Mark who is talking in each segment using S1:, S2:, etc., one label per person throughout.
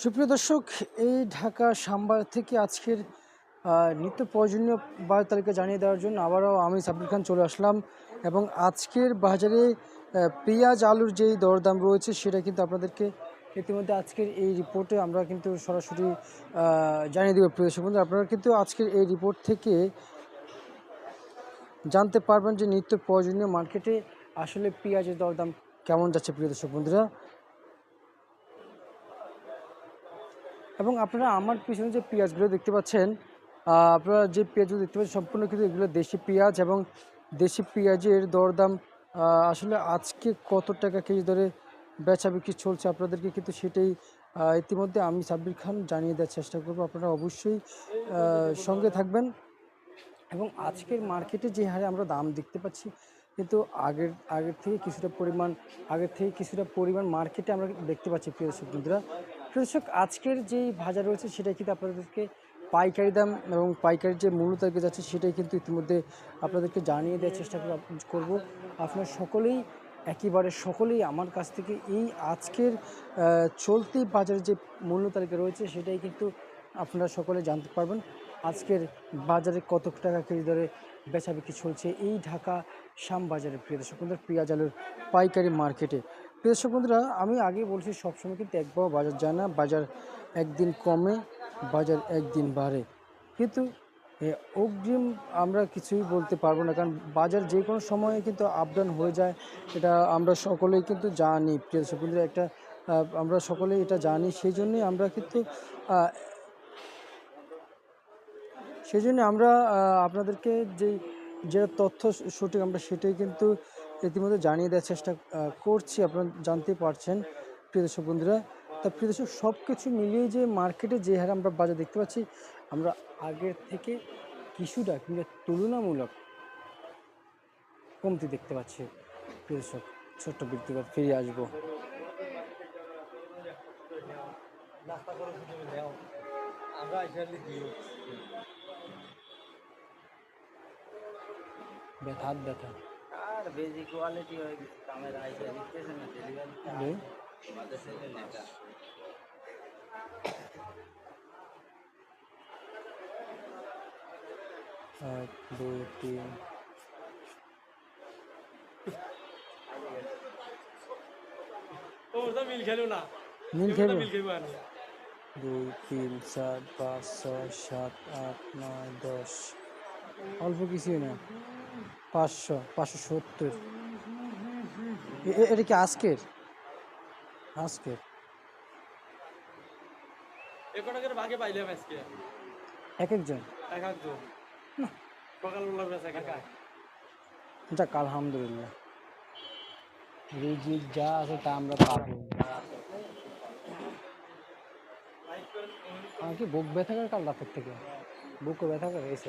S1: সুপ্রিয় দর্শক এই ঢাকা সাম্বার থেকে আজকের নিত্য প্রয়োজনীয় বাজার তালিকা জানিয়ে দেওয়ার জন্য আবারও আমি সাবির খান চলে আসলাম এবং আজকের বাজারে পেঁয়াজ আলুর যেই দরদাম রয়েছে সেটা কিন্তু আপনাদেরকে ইতিমধ্যে আজকের এই রিপোর্টে আমরা কিন্তু সরাসরি জানিয়ে দেবো প্রিয় বন্ধু আপনারা কিন্তু আজকের এই রিপোর্ট থেকে জানতে পারবেন যে নিত্য প্রয়োজনীয় মার্কেটে আসলে পেঁয়াজের দরদাম কেমন যাচ্ছে প্রিয় দর্শক বন্ধুরা এবং আপনারা আমার পিছনে যে পেঁয়াজগুলো দেখতে পাচ্ছেন আপনারা যে পেঁয়াজগুলো দেখতে পাচ্ছেন সম্পূর্ণ কিন্তু এগুলো দেশি পেঁয়াজ এবং দেশি পেঁয়াজের দরদাম আসলে আজকে কত টাকা কেজি দরে বেচা বিক্রি চলছে আপনাদেরকে কিন্তু সেটাই ইতিমধ্যে আমি সাব্বির খান জানিয়ে দেওয়ার চেষ্টা করব আপনারা অবশ্যই সঙ্গে থাকবেন এবং আজকের মার্কেটে যে হারে আমরা দাম দেখতে পাচ্ছি কিন্তু আগের আগের থেকে কিছুটা পরিমাণ আগের থেকে কিছুটা পরিমাণ মার্কেটে আমরা দেখতে পাচ্ছি প্রিয় বন্ধুরা কৃষক আজকের যেই বাজার রয়েছে সেটা কিন্তু আপনাদেরকে পাইকারি দাম এবং পাইকারির যে মূল্য তালিকা যাচ্ছে সেটাই কিন্তু ইতিমধ্যে আপনাদেরকে জানিয়ে দেওয়ার চেষ্টা করব আপনার সকলেই একেবারে সকলেই আমার কাছ থেকে এই আজকের চলতি বাজারের যে মূল্য তালিকা রয়েছে সেটাই কিন্তু আপনারা সকলে জানতে পারবেন আজকের বাজারে কত টাকা কেজি দরে বেচা বিক্রি চলছে এই ঢাকা শ্যাম বাজারের প্রিয় দর্শক পেঁয়াজ আলুর পাইকারি মার্কেটে প্রিয় বন্ধুরা আমি আগে বলছি সবসময় কিন্তু একবার বাজার যায় না বাজার একদিন কমে বাজার একদিন বাড়ে কিন্তু অগ্রিম আমরা কিছুই বলতে পারবো না কারণ বাজার যে কোনো সময়ে কিন্তু আপডাউন হয়ে যায় এটা আমরা সকলেই কিন্তু জানি প্রিয় বন্ধুরা একটা আমরা সকলেই এটা জানি সেই জন্যই আমরা কিন্তু সেই জন্য আমরা আপনাদেরকে যে যেটা তথ্য সঠিক আমরা সেটাই কিন্তু ইতিমধ্যে জানিয়ে দেওয়ার চেষ্টা করছি আপনারা জানতে পারছেন প্রিয় দর্শক বন্ধুরা তা প্রিয় দর্শক সব কিছু মিলিয়ে যে মার্কেটে যে হারে আমরা বাজার দেখতে পাচ্ছি আমরা আগের থেকে কিছুটা কিংবা তুলনামূলক কমতি দেখতে পাচ্ছি প্রিয় দর্শক ছোট্ট বৃত্তিগত ফিরে আসবো ব্যথা ব্যথা বেজি কোয়ালিটি ওই কামের আইসে দিতেছে না ডেলিভারি আমাদের সেলে নেটা এক দুই তিন দুই তিন চার পাঁচ ছয় সাত আট নয় দশ অল্প কিছুই না পাঁচশো পাঁচশো সত্তর এটা কি আজকের আজকের এক একজন যাক আলহামদুলিল্লাহ রিজিক যা আছে তা আমরা পাবো আমার কি বুক ব্যথা কাল রাতের থেকে বুক ব্যথা করে এসে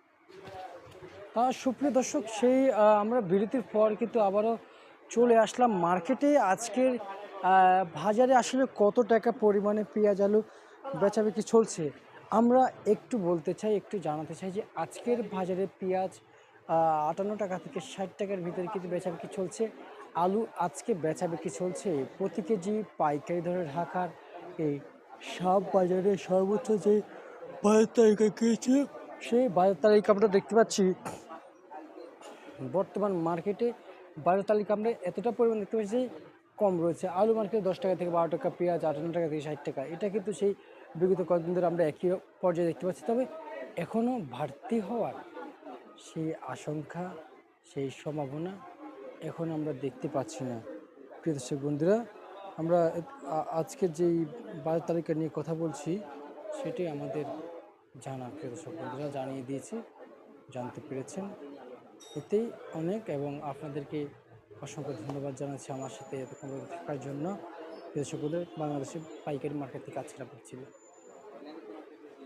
S1: সুপ্রিয় দর্শক সেই আমরা বিরতির পর কিন্তু আবারও চলে আসলাম মার্কেটে আজকের বাজারে আসলে কত টাকা পরিমাণে পেঁয়াজ আলু বেচা চলছে আমরা একটু বলতে চাই একটু জানাতে চাই যে আজকের বাজারে পেঁয়াজ আটান্ন টাকা থেকে ষাট টাকার ভিতরে কিন্তু বেচা বিক্রি চলছে আলু আজকে বেচা বিক্রি চলছে প্রতি কেজি পাইকারি ধরে ঢাকার এই সব বাজারে সর্বোচ্চ যে বাইশ তারিখে গিয়েছে সেই বাজার তালিকা আমরা দেখতে পাচ্ছি বর্তমান মার্কেটে বাজার তালিকা আমরা এতটা পরিমাণ দেখতে পাচ্ছি কম রয়েছে আলু মার্কেটে দশ টাকা থেকে বারো টাকা পেঁয়াজ আঠান্ন টাকা থেকে ষাট টাকা এটা কিন্তু সেই বিগত কয়েকদিন ধরে আমরা একই পর্যায়ে দেখতে পাচ্ছি তবে এখনও বাড়তি হওয়ার সেই আশঙ্কা সেই সম্ভাবনা এখন আমরা দেখতে পাচ্ছি না প্রিয় দর্শক বন্ধুরা আমরা আজকে যেই বাজার তালিকা নিয়ে কথা বলছি সেটি আমাদের জানা প্রিয় দর্শক বন্ধুরা জানিয়ে দিয়েছি জানতে পেরেছেন এতেই অনেক এবং আপনাদেরকে অসংখ্য ধন্যবাদ জানাচ্ছি আমার সাথে এতক্ষণ থাকার জন্য প্রিয় দর্শক বন্ধুরা বাংলাদেশের পাইকারি মার্কেট থেকে আজকে ছিল